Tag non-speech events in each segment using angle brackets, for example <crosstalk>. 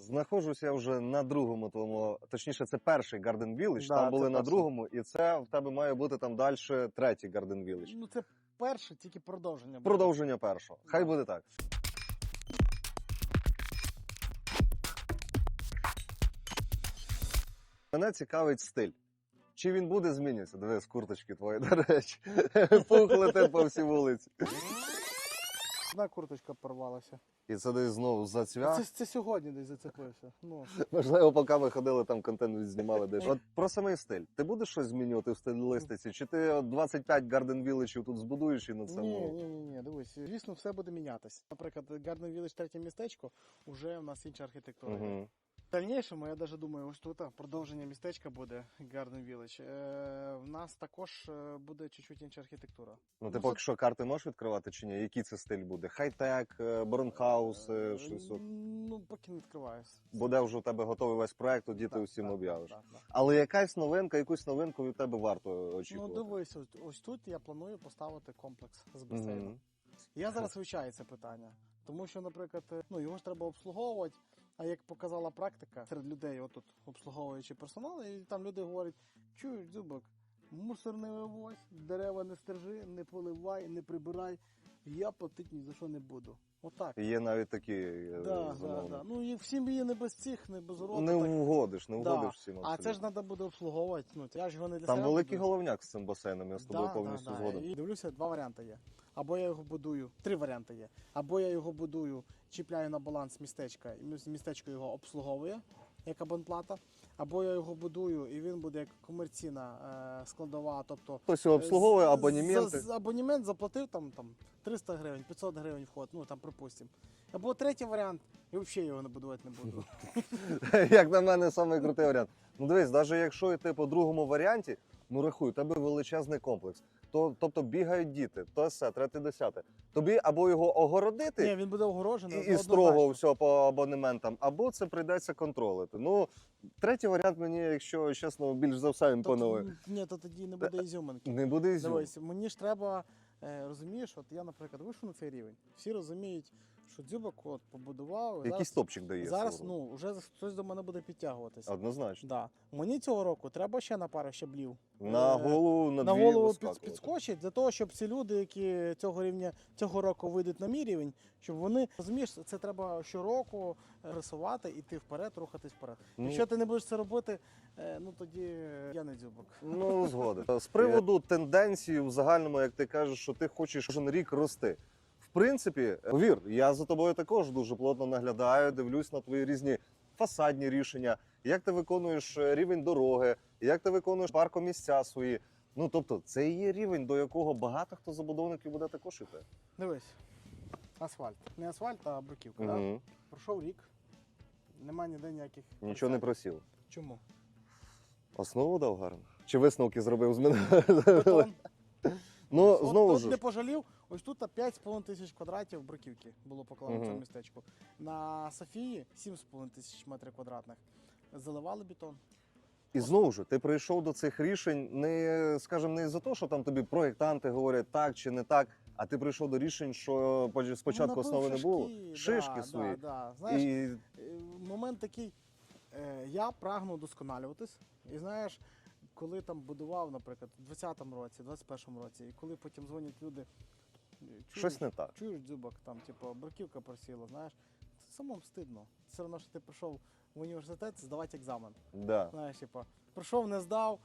Знаходжусь я вже на другому твоєму, точніше, це перший Garden Village, Да, там були на перший. другому, і це в тебе має бути там далі третій Garden Village. Ну це перше, тільки продовження. буде. Продовження першого. Хай буде так. Мене цікавить стиль. Чи він буде змінюватися? Диви, з курточки твої, до речі. <laughs> Пух летить по всій вулиці. Одна курточка порвалася. І це десь знову зацвях. Це, це сьогодні десь зацепився. Ну, Можливо, поки ми ходили, там контент знімали десь. От про самий стиль. Ти будеш щось змінювати в стилістиці? Чи ти от 25 Garden Village тут збудуєш і на ні, цьому? ні, ні, ні, дивись, звісно, все буде мінятися. Наприклад, Garden Village третє містечко, вже в нас інша архітектура. Угу. В дальнішому, я навіть думаю, ось тут продовження містечка буде Garden Village. Е, в нас також е, буде чуть-чуть інша архітектура. Ну ти Ну, поки що карти можеш відкривати чи ні? Який це стиль буде? Хай-тек, Борнхаус, е, Е, щось. Ну, поки не відкриваюся. Буде вже у тебе готовий весь проект, тоді ти усім так, об'явиш. так, так. Але якась новинка, якусь новинку від тебе варто очікувати. Ну, дивись, ось, ось тут я планую поставити комплекс з басейном. Мгм. Я зараз <laughs> вивчаю це питання, тому що, наприклад, е, ну його ж треба обслуговувати. А як показала практика серед людей, отут обслуговуючи персонал, і там люди говорять: чуєш, дзюбок, мусор не вивозь, дерева не стержи, не поливай, не прибирай. Я платити ні за що не буду. Отак. Є навіть такі е, Да, да, да. Ну і всім є не без цих, не без уроку. Не так. вгодиш, не Да. вгодиш всім. А це ж треба буде обслуговувати. Ну, я ж його не для Там себе великий буду. головняк з цим басейном, я з тобою Да, повністю да, да. згоден. І дивлюся, два варіанти є. Або я його будую, три варіанти є. Або я його будую, чіпляю на баланс містечка, і містечко його обслуговує як абонплата, або я його будую, і він буде як комерційна е, складова. Тобто Хтось його обслуговує, абонімент. абонементи. За, за абонемент заплатив там, там 300 гривень, 500 гривень вход, ну там припустимо. Або третій варіант, і взагалі його не будувати не буду. <laughs> Як на мене, найкрутий варіант. Ну дивись, навіть якщо йти по другому варіанті, ну рахуй, у тебе величезний комплекс. То, тобто бігають діти, то все, третє, десяте. Тобі або його огородити Ні, він буде огорожений. і, і однозначно. строго все по абонементам, або це прийдеться контролити. Ну, третій варіант мені, якщо чесно, більш за все Тобто, імпонує. м, Ні, то тоді не буде ізюминки. Не буде ізюминки. Дивись, мені ж треба, е, розумієш, от я, наприклад, вийшов на цей рівень. Всі розуміють, що дзюбак от побудував. Якийсь зараз, топчик дає. зараз свого. ну, вже хтось до мене буде підтягуватися. Однозначно. Да. Мені цього року треба ще на пару щаблів. На Е, голову, на, на дві голову під, підскочить для того, щоб ці люди, які цього рівня цього року вийдуть на мій рівень, щоб вони розумієш, це треба щороку рисувати, іти вперед, рухатись вперед. Ну, Якщо ти не будеш це робити, е, ну тоді я не дзюбок. Ну, <laughs> згоден. З приводу тенденції в загальному, як ти кажеш, що ти хочеш кожен рік рости. В принципі, повір, я за тобою також дуже плотно наглядаю, дивлюсь на твої різні фасадні рішення, як ти виконуєш е, рівень дороги, як ти виконуєш паркомісця свої. Ну тобто, це і є рівень, до якого багато хто забудовників буде також іти. Дивись, асфальт. Не асфальт, а бруківка. Да? Угу. Пройшов рік, нема ніде ніяких. Нічого не просів. Чому? Основу дав гарно. Чи висновки зробив з мене? Бетон. <laughs> Ну, От знову тут ж. не пожалів. Ось тут 5,5 тисяч квадратів бруківки було покладено в цьому містечку. На Софії 7,5 тисяч метрів квадратних. Заливали бетон. І знову ж ти прийшов до цих рішень не скажімо, не за те, що там тобі проєктанти говорять так чи не так, а ти прийшов до рішень, що спочатку Ну, основи не було. шишки, Шишки да, свої. Да, да. Знаєш, І Е, момент такий, е, я прагну досконалюватись. І знаєш, коли там будував, наприклад, у 20-му році, 21-му році, і коли потім дзвонять люди, чуєш, щось не так. чуєш дзюбок, там, типу, бруківка просіла, знаєш, це самому стидно. Все одно, що ти прийшов в університет здавати екзамен. Да. Знаєш, типу, прийшов, не здав,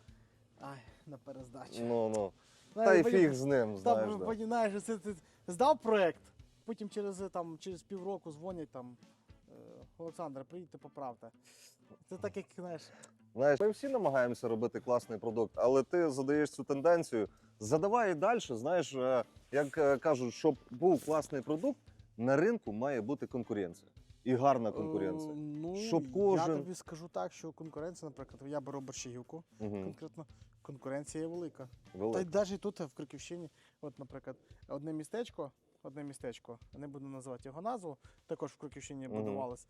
ай, на перездачу. Ну ну. Та й фіг з ним, знаєш. там, Да. знаєш, це, ти здав проект, потім через, там, через півроку дзвонять там. е, Олександр, приїдьте, поправте. Це так, як знаєш, Знаєш, ми всі намагаємося робити класний продукт, але ти задаєш цю тенденцію. Задавай і далі. Знаєш, е, як е, кажуть, щоб був класний продукт, на ринку має бути конкуренція. І гарна конкуренція. Е, Ну, Щоб Я тобі скажу так, що конкуренція, наприклад, я беру борщагівку, Угу. конкретно конкуренція є велика. Та й навіть тут, в Криківщині, от, наприклад, одне містечко, одне містечко, не буду називати його назву, також в Криківщині Мгм. будувалось.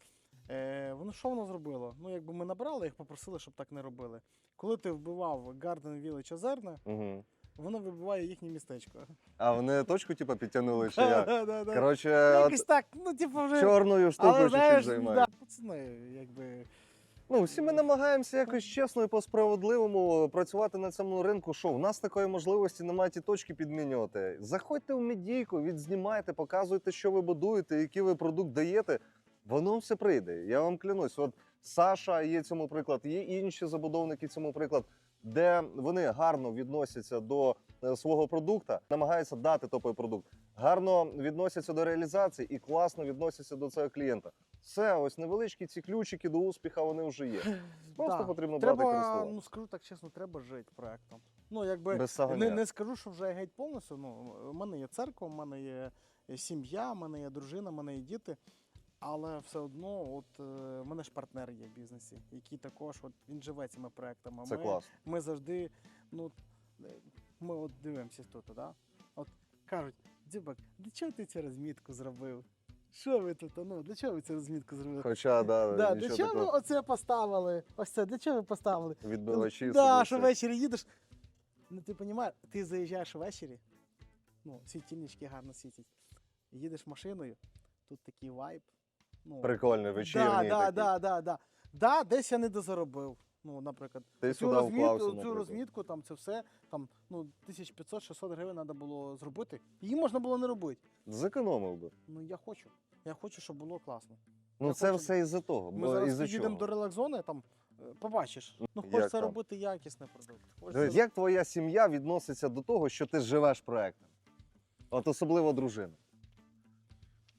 Е, воно що воно зробило? Ну, якби ми набрали, їх попросили, щоб так не робили. Коли ти вбивав Garden Village Озерне, Угу. воно вибиває їхнє містечко. А вони точку, типу, підтягнули, чи як? Да-да-да. Коротше, Якось от так, ну типу вже. чорною штукою чуть-чуть знаєш, займають. да, пацани, якби. Ну, всі ми намагаємося якось чесно і по-справедливому працювати на цьому ринку. Що в нас такої можливості немає ті точки підмінювати. Заходьте в медійку, відзнімайте, показуйте, що ви будуєте, який ви продукт даєте. Воно все прийде. Я вам клянусь. От Саша є цьому приклад, є інші забудовники цьому приклад, де вони гарно відносяться до е, свого продукта, намагаються дати топовий продукт, гарно відносяться до реалізації і класно відносяться до цього клієнта. Все, ось невеличкі ці ключики до успіха, вони вже є. <laughs> Просто Да. потрібно брати Треба, користувати. ну скажу так чесно, треба жити проектом. Ну, якби Без не, не скажу, що вже геть повністю. Ну, у мене є церква, у мене є сім'я, у мене є дружина, у мене є діти. Але все одно, от е, в мене ж партнер є в бізнесі, який також от він живе цими проектами. Це ми, класно. ми завжди, ну е, ми от дивимося тут, да? От кажуть, Дзюбак, для чого ти цю розмітку зробив? Що ви тут? Ну, для чого ви цю розмітку зробили? Хоча, да, Да, для чого ви такого оце поставили? Ось це, для чого ви поставили? відбивачі. Да, що ввечері їдеш. Ну ти розумієш, ти заїжджаєш ввечері, ну, світильнички гарно світять. Їдеш машиною, тут такий вайб. Ну, Прикольний, вечірній. да, да, такий. да, да, да. Да, десь я не дозаробив. Ну, наприклад, Ти цю сюди розмітку, вклався, цю наприклад. розмітку, там це все, там, ну, 1500-600 гривень треба було зробити. Її можна було не робити. Зекономив би. Ну, я хочу. Я хочу, щоб було класно. Ну Я це хочу- все із-за того. Ми бо зараз із-за їдемо чого? до релакс-зони, там е, побачиш. Ну, як хочеться там? робити якісний продукт. Хочеться як твоя сім'я відноситься до того, що ти живеш проектом? От особливо дружина.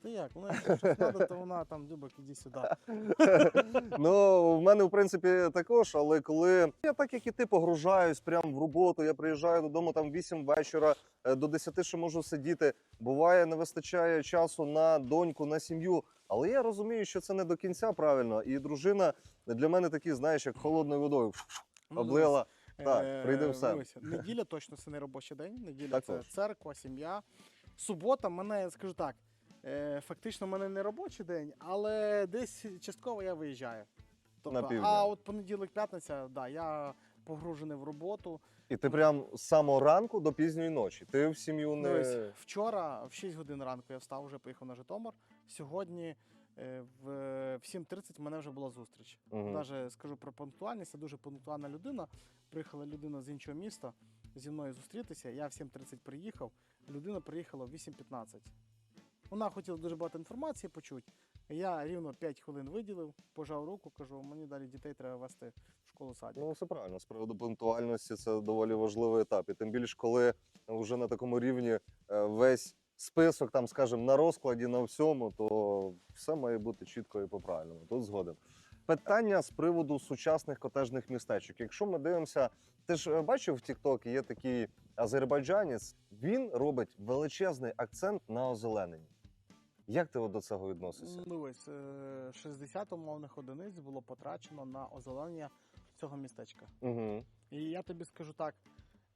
Та як? Ну, якщо щось треба, то вона там Дюбак, іди сюди. <laughs> Ну, в мене, в принципі, також, але коли я так як і ти погружаюсь прямо в роботу, я приїжджаю додому там 8 вечора, е, до 10 ще можу сидіти. Буває, не вистачає часу на доньку, на сім'ю. Але я розумію, що це не до кінця правильно. І дружина для мене такі, знаєш, як холодною водою Ну, <laughs> облила. Так, е, прийди в дивися, Неділя точно це не робочий день. Неділя Також. це церква, сім'я. Субота, мене, я скажу так, фактично в мене не робочий день, але десь частково я виїжджаю. Тобто, На півдня. а от понеділок, п'ятниця, да, я погружений в роботу. І ти прям з самого ранку до пізньої ночі. Ти в сім'ю не Дивись, вчора в 6 годин ранку я встав, вже поїхав на Житомир. Сьогодні е, в, в 7.30 в мене вже була зустріч. Мгм. Навіть скажу про пунктуальність, я дуже пунктуальна людина. Приїхала людина з іншого міста зі мною зустрітися. Я в 7.30 приїхав, людина приїхала в 8.15. Вона хотіла дуже багато інформації почути. Я рівно 5 хвилин виділив, пожав руку, кажу, мені далі дітей треба вести в школу садик. Ну, все правильно. З приводу пунктуальності це доволі важливий етап. І тим більше, коли вже на такому рівні е, весь список, там, скажімо, на розкладі на всьому, то все має бути чітко і по-правильному. Тут згоден. Питання з приводу сучасних котежних містечок. Якщо ми дивимося, ти ж е, бачив в TikTok, є такий азербайджанець, він робить величезний акцент на озелененні. Як ти до цього відносишся? Ну, ось е, 60 умовних одиниць було потрачено на озеленення цього містечка. Угу. І я тобі скажу так: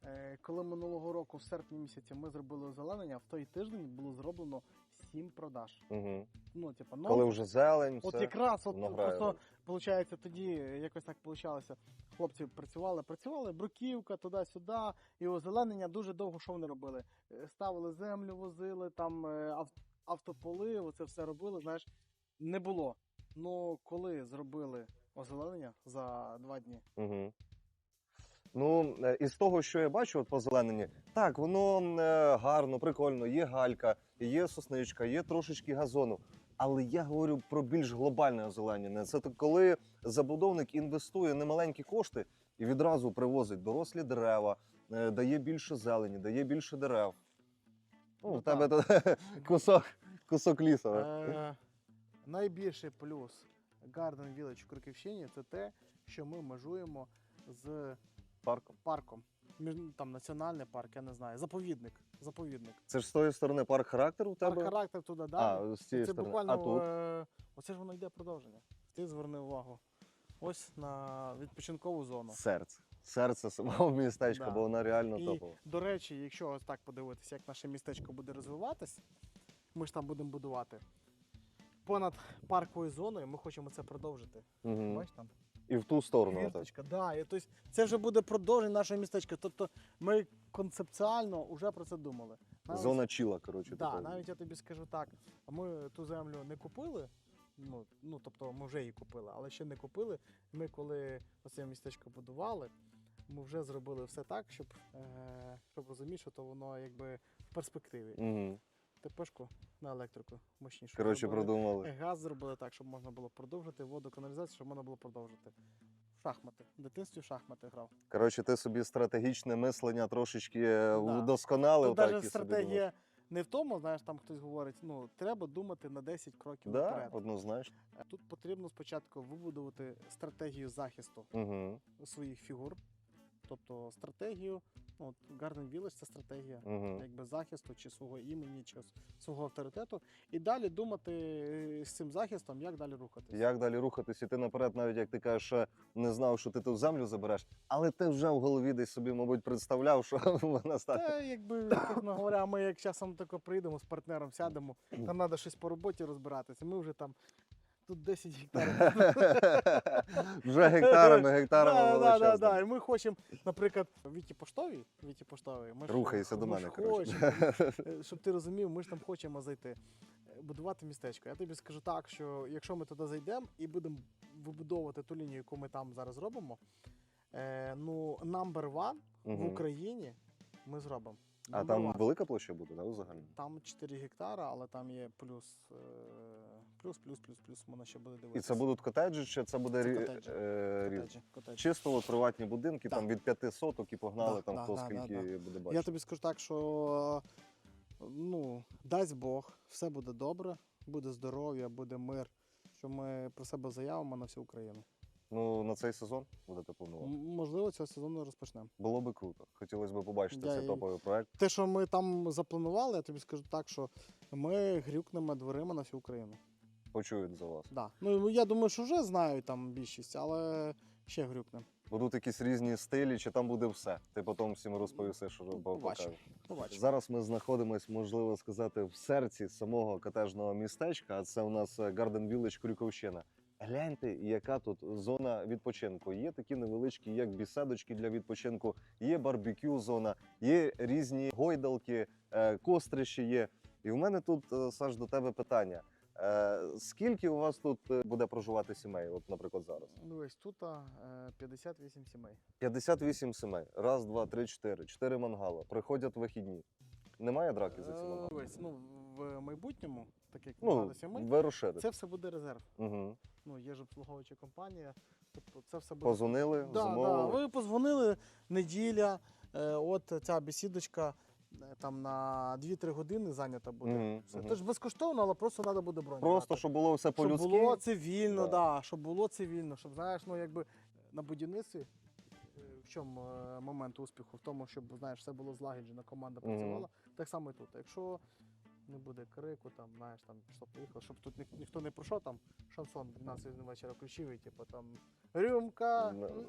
е, коли минулого року, в серпні місяці, ми зробили озеленення, в той тиждень було зроблено 7 продаж. Угу. Ну, типу, Коли вже зелень, От все, якраз от просто виходить, тоді якось так вийшло. Хлопці працювали, працювали, бруківка туди-сюди, і озеленення дуже довго що вони робили. Е, Ставили землю, возили, там автополи, оце все робили. Знаєш, не було. Ну коли зробили озеленення за два дні, Угу. Ну, е, із того, що я бачу от по зеленені, так, воно е, гарно, прикольно, є галька, є сосничка, є трошечки газону. Але я говорю про більш глобальне озеленення. Це коли забудовник інвестує немаленькі кошти і відразу привозить дорослі дерева, е, дає більше зелені, дає більше дерев. Ну, Ну, тебе тут <laughs> кусок, кусок лісу. Е, найбільший плюс Garden Village в Круківщині це те, що ми межуємо з Парком. парком. Між- Там національний парк, я не знаю, заповідник. Заповідник. Це ж з тої сторони парк характеру у Парк характер туди далі. А, з цієї це сторони. буквально А тут? Е, оце ж воно йде продовження. Ти зверни увагу. Ось на відпочинкову зону. Серце. Серце самого <laughs> містечка, Да. бо вона реально І, топова. до речі, якщо ось так подивитися, як наше містечко буде розвиватись, ми ж там будемо будувати. понад парковою зоною. Ми хочемо це продовжити. Угу. Бачиш там? І в ту сторону. Квірточка, да, і, тобто, це вже буде продовження нашого містечка. Тобто ми концепціально вже про це думали. Навіть- Зона чіла, коротше. Да, така. навіть я тобі скажу так, ми ту землю не купили. Ну, ну тобто ми вже її купили, але ще не купили. Ми коли оце містечко будували, ми вже зробили все так, щоб, е, щоб розуміти, що то воно якби в перспективі. Угу. ТПшку на електрику мощнішу. Коротше, продумали. Газ зробили так, щоб можна було продовжити, воду, каналізацію, щоб можна було продовжити. Шахмати. В дитинстві шахмати грав. Коротше, ти собі стратегічне мислення трошечки е, Да. вдосконалив. Так, навіть і собі стратегія не в тому, знаєш, там хтось говорить, ну треба думати на 10 кроків Да, наперед. однозначно. Тут потрібно спочатку вибудувати стратегію захисту Угу. своїх фігур. Тобто стратегію, ну, от Garden Village це стратегія Угу. якби захисту чи свого імені, чи свого авторитету. І далі думати е, з цим захистом, як далі рухатися. Як далі рухатись? І ти наперед, навіть як ти кажеш, ще не знав, що ти ту землю забереш, але ти вже в голові десь собі, мабуть, представляв, що <laughs> вона стане. Та якби, чесно говоря, ми як часом тако прийдемо з партнером, сядемо, там треба щось по роботі розбиратися. Ми вже там тут 10 гектарів. <laughs> Вже гектарами, <laughs> гектарами Да, да, да, І ми хочемо, наприклад, Віті Поштовій, Віті Поштовій, ми ж- Рухайся до ми мене, ж коротше. хочемо, <laughs> е, щоб ти розумів, ми ж там хочемо зайти. е, Будувати містечко. Я тобі скажу так, що якщо ми туди зайдемо і будемо вибудовувати ту лінію, яку ми там зараз робимо, е, ну, number one в Мгм. Україні ми зробимо. А Number там one. велика площа буде, да, взагалі? Там 4 гектара, але там є плюс, е, плюс, плюс, плюс, плюс, можна ще буде дивитися. І це будуть котеджі, чи це буде Це рі- котеджі. е, котеджі, котеджі. Чисто от приватні будинки, там від п'яти соток і погнали Да, там да, хто да, скільки да, буде Я тобі скажу так, що ну, дасть Бог, все буде добре, буде здоров'я, буде мир, що ми про себе заявимо на всю Україну. Ну, на цей сезон будете планувати. Можливо, цього сезону розпочнемо. Було би круто. Хотілося б побачити Я цей і- топовий проект. Те, що ми там запланували, я тобі скажу так, що ми грюкнемо дверима на всю Україну. Почують за вас. Да. Ну, я думаю, що вже знають там більшість, але ще грюкнемо. Будуть якісь різні стилі, чи там буде все. Ти потім всім розповіси, що Ну, Бог побачимо. покаже. Побачимо. Зараз ми знаходимося, можливо сказати, в серці самого котежного містечка. А це у нас Garden Village Крюковщина. Гляньте, яка тут зона відпочинку. Є такі невеличкі, як біседочки для відпочинку, є барбекю зона, є різні гойдалки, е, кострищі є. І в мене тут, е, Саш, до тебе питання. Е, Скільки у вас тут е, буде проживати сімей? От, наприклад, зараз? Дивись, тут а, е, 58 сімей. 58 сімей. Раз, два, три, чотири. Чотири мангала. Приходять вихідні. Немає драки за ці мангали? Дивись, ну, в майбутньому, так як Ну, сімей, ви розширите. це все буде резерв. Угу. Ну, є ж обслуговуюча компанія, тобто це все буде. Позвонили, Да, замовили. да. Ви позвонили неділя, от ця бесідочка там на 2-3 години зайнята буде. Мгм, Все. мгм. Тож безкоштовно, але просто треба буде бронь. Просто брати. щоб було все щоб по-людськи. було цивільно, Да. да. щоб було цивільно, щоб знаєш, ну якби на будівництві. е, В чому е, момент успіху? В тому, щоб знаєш, все було злагоджено, команда Мгм. працювала. Так само і тут. Якщо не буде крику, там, знаєш, там пішло поїхало, щоб тут ні, ніхто не пройшов, там шансон 12 вечора включив, і типу там рюмка. Ну,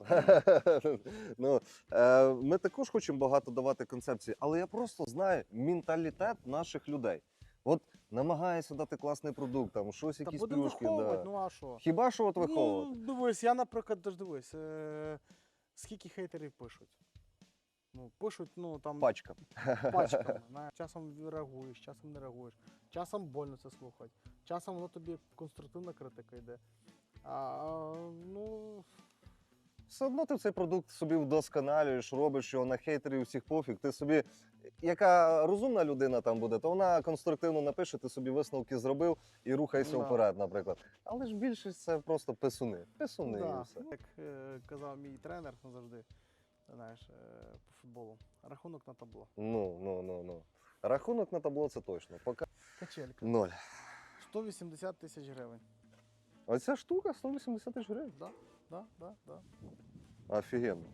ну, <laughs> е, ми також хочемо багато давати концепцій, але я просто знаю менталітет наших людей. От намагаюся дати класний продукт, там щось, Та якісь будемо плюшки. виховувати, Да. ну а що? Хіба що от виховувати? Ну, дивись, я, наприклад, теж дивись, е- скільки хейтерів пишуть. Ну, пишуть, ну там Пачка. пачками. <laughs> знаєш. Часом реагуєш, часом не реагуєш. Часом больно це слухати. Часом воно тобі конструктивна критика йде. А, ну, Все одно ти цей продукт собі вдосконалюєш, робиш його на хейтерів всіх пофіг. Ти собі, яка розумна людина там буде, то вона конструктивно напише, ти собі висновки зробив і рухайся Да. вперед, наприклад. Але ж більшість це просто писуни. Писуни і все. як е, казав мій тренер завжди, знаєш, е, по футболу. Рахунок на табло. Ну, ну, ну, ну. Рахунок на табло це точно. Поки Качелька. ноль. 180 тисяч гривень. Оця штука 180 тисяч гривень. Да, да, да, да. Офігенно.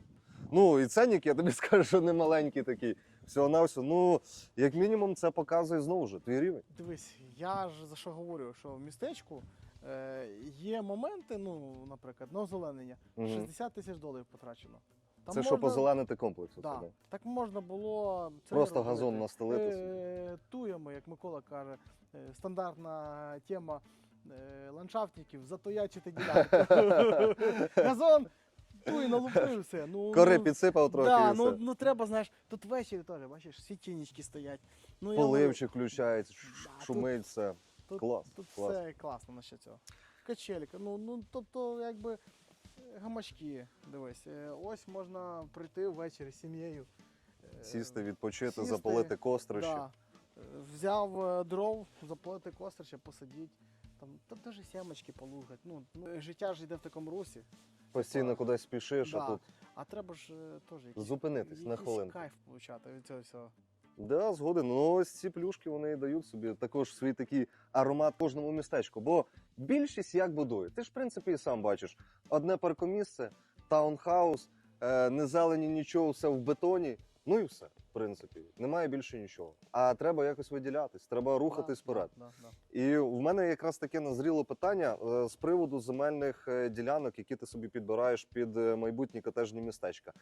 Ну, і ценник, я тобі <laughs> скажу, що не маленький такий. Всього на все. Ну, як мінімум, це показує знову ж твій рівень. Дивись, я ж за що говорю, що в містечку е, є моменти, ну, наприклад, на озеленення. Мгм. 60 тисяч доларів потрачено. Там це що можна- позеленити комплекс. Да. да. Так можна було це Просто не робити. газон настелити собі. Е, туємо, як Микола каже, е, стандартна тема. е, ландшафтників затоячити ділянку. <laughs> Газон, туй налупив все. Ну, Кори ну, підсипав трохи. Да, і ну, все. ну треба, знаєш, тут ввечері теж, бачиш, світильнички стоять. Ну, я Поливчик включається, Да, тут- шумить все. Тут, Клас, тут клас. все класно насчет цього. Качелька, ну, ну тобто, якби гамачки, дивись, е, ось можна прийти ввечері з сім'єю. е, Сісти, відпочити, сісти, запалити кострищі. Да. Е, Взяв дров, запалити кострище, посадіть. Там, там теж сімочки полугать. Ну, ну, життя ж йде в такому русі. Постійно Типа, кудись спішиш, а тут А треба ж теж якийсь, Зупинитись на якийсь хвилинку. кайф получати від цього всього. Да, згоден. Ну ось ці плюшки вони дають собі також свій такий аромат кожному містечку. Бо більшість як будує. Ти ж в принципі і сам бачиш: одне паркомісце, таунхаус, е, не зелені нічого, все в бетоні. Ну і все, принципі. Немає більше нічого. А треба якось виділятись, треба рухатись вперед. Да, да, да. І в мене якраз таке назріло питання е, з приводу земельних е, ділянок, які ти собі підбираєш під е, майбутні котежні містечка.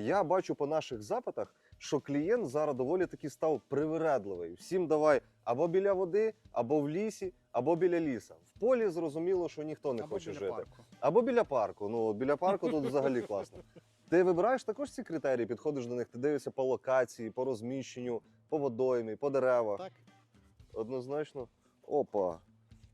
Я бачу по наших запитах, що клієнт зараз доволі таки став привередливий. Всім давай або біля води, або в лісі, або біля ліса. В полі зрозуміло, що ніхто не Або хоче біля жити. парку. Або біля парку. Ну біля парку тут взагалі класно. <laughs> Ти вибираєш також ці критерії, підходиш до них, ти дивишся по локації, по розміщенню, по водоймі, по деревах. Так. Однозначно. Опа.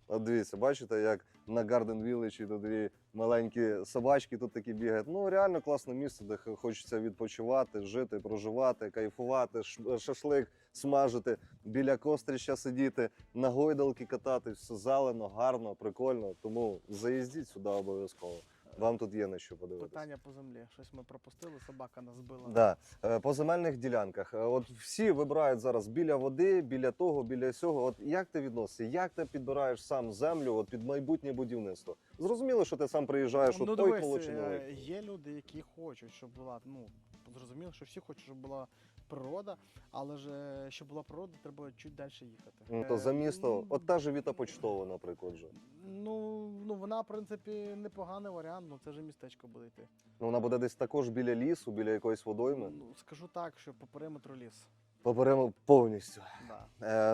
От дивіться, бачите, як на Garden Village тут дві маленькі собачки тут такі бігають. Ну, реально класне місце, де хочеться відпочивати, жити, проживати, кайфувати, шашлик смажити, біля кострища сидіти, на гойдалки кататись, все зелено, гарно, прикольно. Тому заїздіть сюди обов'язково. Вам тут є на що подивитися. Питання по землі. Щось ми пропустили, собака нас збила. Да. Е, По земельних ділянках. Е, От всі вибирають зараз біля води, біля того, біля сього. От як ти відносишся? Як ти підбираєш сам землю от під майбутнє будівництво? Зрозуміло, що ти сам приїжджаєш ну, от той дивись, е, є люди, які хочуть, щоб була, ну, зрозуміло, що всі хочуть, щоб була природа, але ж е, щоб була природа, треба чуть далі їхати. Ну то Е, за місто, от та же Віта Почтова, наприклад. Же. Ну, ну вона, в принципі, непоганий варіант, ну це ж містечко буде йти. Ну вона буде десь також біля лісу, біля якоїсь водойми. Ну, скажу так, що по периметру ліс. Поперемо повністю. Да.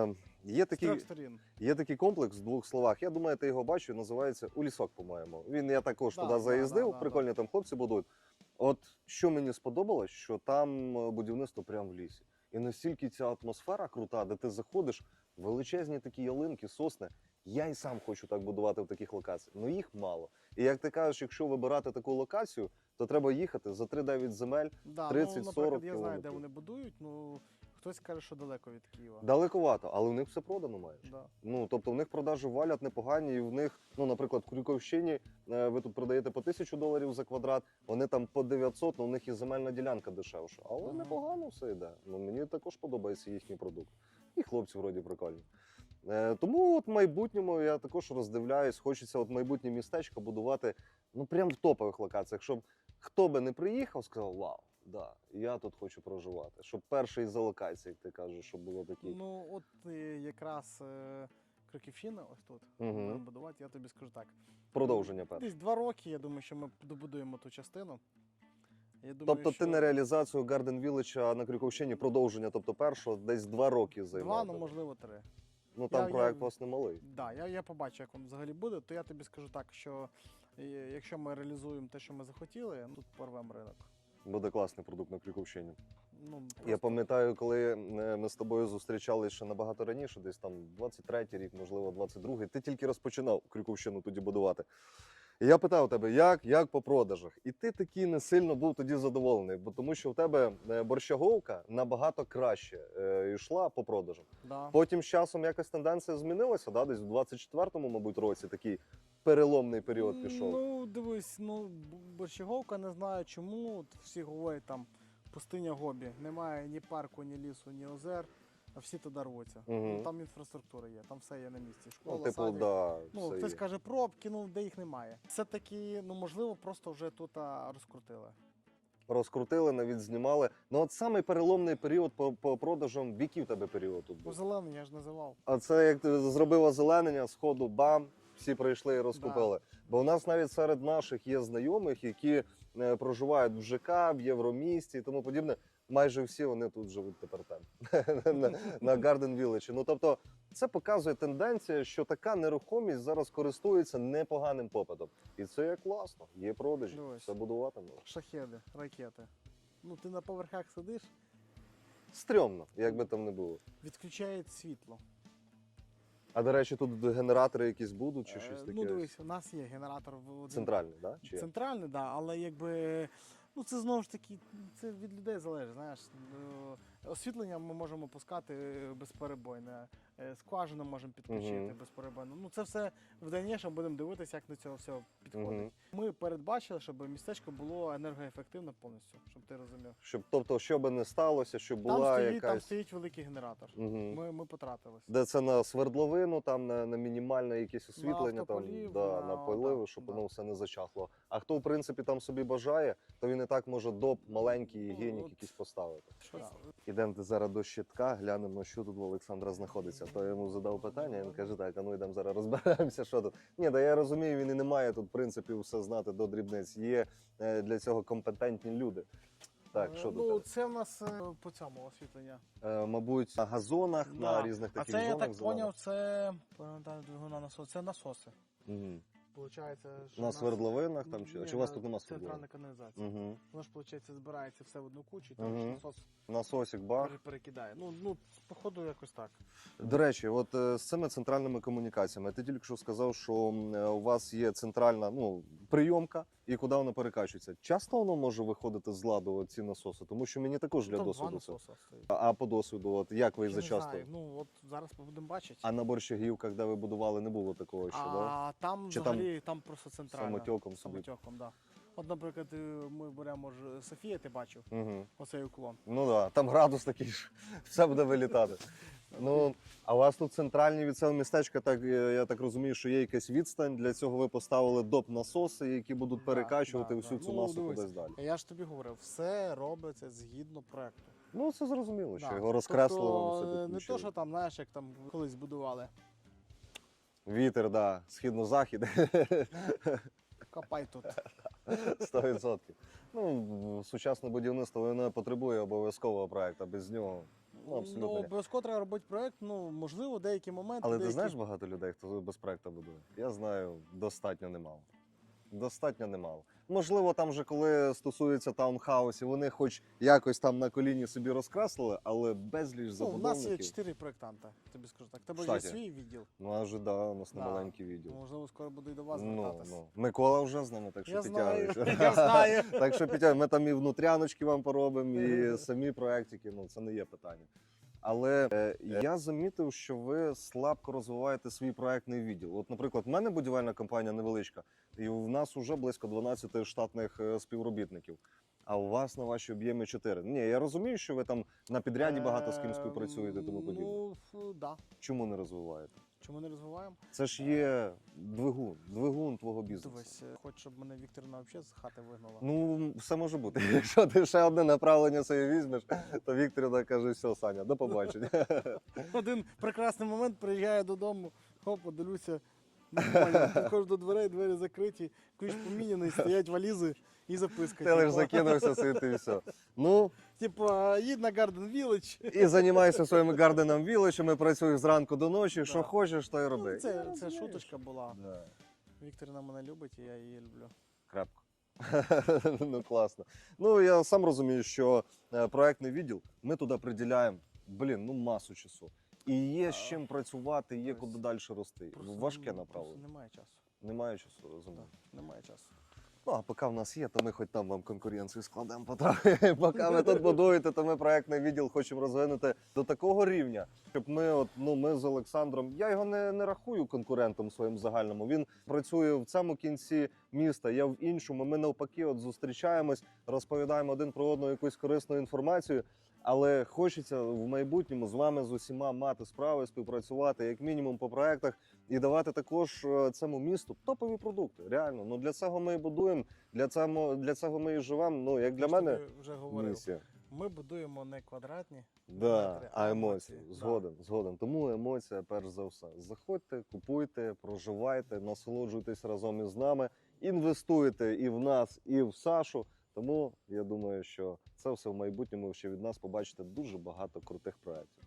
Е, є, З такий, трьох сторін. є такий комплекс в двох словах. Я думаю, ти його бачив, називається Улісок, по-моєму. Він я також Да, туди да, заїздив, да, да, прикольні там хлопці будують. От що мені сподобалось, що там е, будівництво прямо в лісі. І настільки ця атмосфера крута, де ти заходиш, величезні такі ялинки, сосни. Я і сам хочу так будувати в таких локаціях. але їх мало. І як ти кажеш, якщо вибирати таку локацію, то треба їхати за 3-9 земель. Да, 30-40 ну, наприклад, я знаю, де вони будують, ну хтось каже, що далеко від Києва. Далековато, але в них все продано маєш. Да. Ну тобто в них продажі валять непогані, і в них, ну, наприклад, в Крюковщині е, ви тут продаєте по 1000 доларів за квадрат, вони там по 900, ну у них і земельна ділянка дешевша. Але Ага. непогано все йде. Ну мені також подобається їхній продукт. І хлопці вроді прикольні. Е, тому от в майбутньому я також роздивляюсь, хочеться от майбутнє містечко будувати ну прям в топових локаціях, щоб хто би не приїхав, сказав Вау, да, я тут хочу проживати. Щоб перший за локації, як ти кажеш, щоб було такі. Ну, от е, якраз е, Криківщина, ось тут будемо будувати, я тобі скажу так. Продовження перше. Десь два роки, я думаю, що ми добудуємо ту частину. Я думаю, Тобто що ти на реалізацію Garden Village на Крюковщині продовження, тобто першого, десь два роки Два, ну можливо, три. Ну там Я- я- проект власне малий. Да, я, я побачу, як він взагалі буде, то я тобі скажу так, що е, якщо ми реалізуємо те, що ми захотіли, тут порвемо ринок. Буде класний продукт на Крюковщині. Ну, Я пам'ятаю, коли е, ми з тобою зустрічалися ще набагато раніше, десь там 23-й рік, можливо, 22-й. Ти тільки розпочинав Крюковщину тоді будувати. І я питав тебе, як, як по продажах? І ти такий не сильно був тоді задоволений, бо тому що в тебе е, борщаговка набагато краще е, йшла по продажам. Да. Потім з часом якась тенденція змінилася, да? десь в 24-му, мабуть, році такий переломний період пішов. Ну, дивись, ну, Борщаговка, не знаю чому. Всі говорять там пустиня Гобі. Немає ні парку, ні лісу, ні озер, а всі туди рвуться. Мгм. Ну, там інфраструктура є, там все є на місці. Школа, ну, типу, садик. да, Ну, все хтось є. каже пробки, ну де їх немає. Все-таки, ну можливо, просто вже тут а, розкрутили. розкрутили, навіть знімали. Ну от самий переломний період по, по продажам, в який в тебе період тут був? Озеленення я ж називав. А це як ти зробив озеленення, сходу бам, всі прийшли і розкупили. Бо у нас навіть серед наших є знайомих, які е, проживають в ЖК, в Євромісті і тому подібне. Майже всі вони тут живуть тепер там <laughs> на, Garden Village. Ну тобто, Це показує тенденція, що така нерухомість зараз користується непоганим попитом. І це є класно. Є продажі, Дивись. все будуватиме. Шахеди, ракети. Ну, ти на поверхах сидиш, Стрьомно, як би там не було. відключають світло. А до речі, тут генератори якісь будуть чи Е, щось таке? Ну, дивись, у нас є генератор в один Центральний, да? Чи як? Центральний, да, але якби. Ну, це знову ж таки, це від людей залежить. Знаєш, Е, освітлення ми можемо пускати безперебойне, е, скважину можемо підключити Мгм. безперебойно. Ну, це все в дальнішому будемо дивитися, як до цього всього підходить. Мгм. Ми передбачили, щоб містечко було енергоефективне повністю, щоб ти розумів. Щоб, тобто, що би не сталося, щоб Там була стоїть, там стоїть великий генератор. Мгм. Ми, ми потратились. Де це на свердловину, там на, на мінімальне якесь освітлення, там, да, на- на поливи, щоб да. воно все не зачахло. А хто, в принципі, там собі бажає, то він і так може доп маленький Ну, генік от. якийсь поставити. Що це? Ідемо зараз до щитка, глянемо, що тут в Олександра знаходиться. То я йому задав питання, він каже, так, а ну йдемо зараз розберемося, що тут. Ні, та я розумію, він і не має тут, в принципі, все знати до дрібниць. Є е, для цього компетентні люди. Так, Е, що ну, тут? це в нас е, по цьому освітлення. Е, мабуть, на газонах, на Да. різних А таких це я так поняв, це двигуна насос. Це насоси. Мгм. Получається, що На свердловинах там чи, Ні, чи у вас тут нема центральна каналізація. Угу. Воно ж, виходить, збирається все в одну кучу, і там угу. насос Насосик бах. пере- перекидає. Ну, ну, походу, якось так. До речі, от е, з цими центральними комунікаціями, ти тільки що сказав, що е, у вас є центральна ну, прийомка, і куди вона перекачується. Часто воно може виходити з ладу ці насоси, тому що мені також для там два досвіду це. насоса стоїть. А по досвіду, от як ви за не часто? знаю. Ну, от зараз будемо бачити. А на борщагівках, де ви будували, не було такого ще, да? А там Чи там взагалі там, просто центральна. самотьоком собі? Самотьоком, да. От, наприклад, е, ми беремо ж Софія, ти бачив, Угу. оцей уклон. Ну так, да, там градус такий ж, <laughs> все буде вилітати. Ну, а у вас тут центральні від цього містечка, так е, я так розумію, що є якась відстань. Для цього ви поставили доп насоси, які будуть перекачувати да, всю да. цю Ну, масу дивись. кудись далі. Я ж тобі говорив, все робиться згідно проекту. Ну це зрозуміло, що Да. його розкреслили Тобто, Не то, що там, знаєш, як там колись будували. Вітер, да, східно-захід, <laughs> Копай тут. 100%. Ну, сучасне будівництво воно потребує обов'язкового проекту, без нього. Ну, абсолютно Ну, ні. обов'язково треба робити проект. Ну, можливо, деякі моменти. Але ти знаєш багато людей, хто без проекту будує? Я знаю достатньо немало. Достатньо немало. Можливо, там вже коли стосується таунхаусів, вони хоч якось там на коліні собі розкреслили, але безліч Ну, у забудовників. нас є чотири проєктанта, тобі скажу так. Тебе є свій відділ. Ну а вже да, у нас не Да. маленький відділ. Можливо, скоро буду і до вас Ну, звертатись. ну. Микола вже з нами, так що Я знаю, підтягуєш. <laughs> я знаю. так що підтягуємо. Ми там і внутряночки вам поробимо, і <laughs> самі проектики, ну це не є питання. Але е, я замітив, що ви слабко розвиваєте свій проектний відділ. От, наприклад, в мене будівельна компанія невеличка, і в нас вже близько 12 штатних е, співробітників. А у вас на ваші об'єми 4. Ні, я розумію, що ви там на підряді багато з ким співпрацюєте, тому подібне. Ну, да. Чому не розвиваєте? Чому не розвиваємо? Це ж є двигун, двигун твого бізнесу. Дивись, е, хоч щоб мене Вікторина взагалі з хати вигнала. Ну, все може бути. <laughs> Якщо ти ще одне направлення собі візьмеш, то Вікторина каже, все, Саня, до побачення. <laughs> Один прекрасний момент приїжджаю додому, хоп, подивлюся. Нормально, підходжу до дверей, двері закриті, ключ поміняний, стоять валізи і записка. Ти лиш типу, закинувся сити і все. Ну, Типа, їдь на Garden Village. і займайся своїми гарденом вілочами, працюй зранку до ночі, що хочеш, то й роби. Ну, це, це шуточка була. Да. Вікторина мене любить, і я її люблю. Крапка. <laughs> ну класно. Ну я сам розумію, що е, проектний відділ ми туди приділяємо блін, ну масу часу. І є з чим працювати, є ось куди далі рости. Важке направлення. Немає часу. Немає часу, розумію. Немає часу. Ну, а поки в нас є, то ми хоч там вам конкуренцію складемо потрохи. <laughs> Поки ви тут будуєте, то ми проектний відділ хочемо розвинути до такого рівня, щоб ми, от ну ми з Олександром, я його не, не рахую конкурентом своїм загальному. Він працює в цьому кінці міста, я в іншому. Ми навпаки, от зустрічаємось, розповідаємо один про одного якусь корисну інформацію. Але хочеться в майбутньому з вами з усіма мати справи, співпрацювати як мінімум по проектах і давати також е, цьому місту топові продукти. Реально, ну для цього ми і будуємо. Для цього для цього ми і живемо. Ну як для Я мене вже говорив. місія. Ми будуємо не квадратні. Да, метри, а емоції. Да. Згоден, згоден. Тому емоція, перш за все. Заходьте, купуйте, проживайте, насолоджуйтесь разом із нами, інвестуйте і в нас, і в Сашу. Тому я думаю, що це все в майбутньому ще від нас побачите дуже багато крутих проєктів.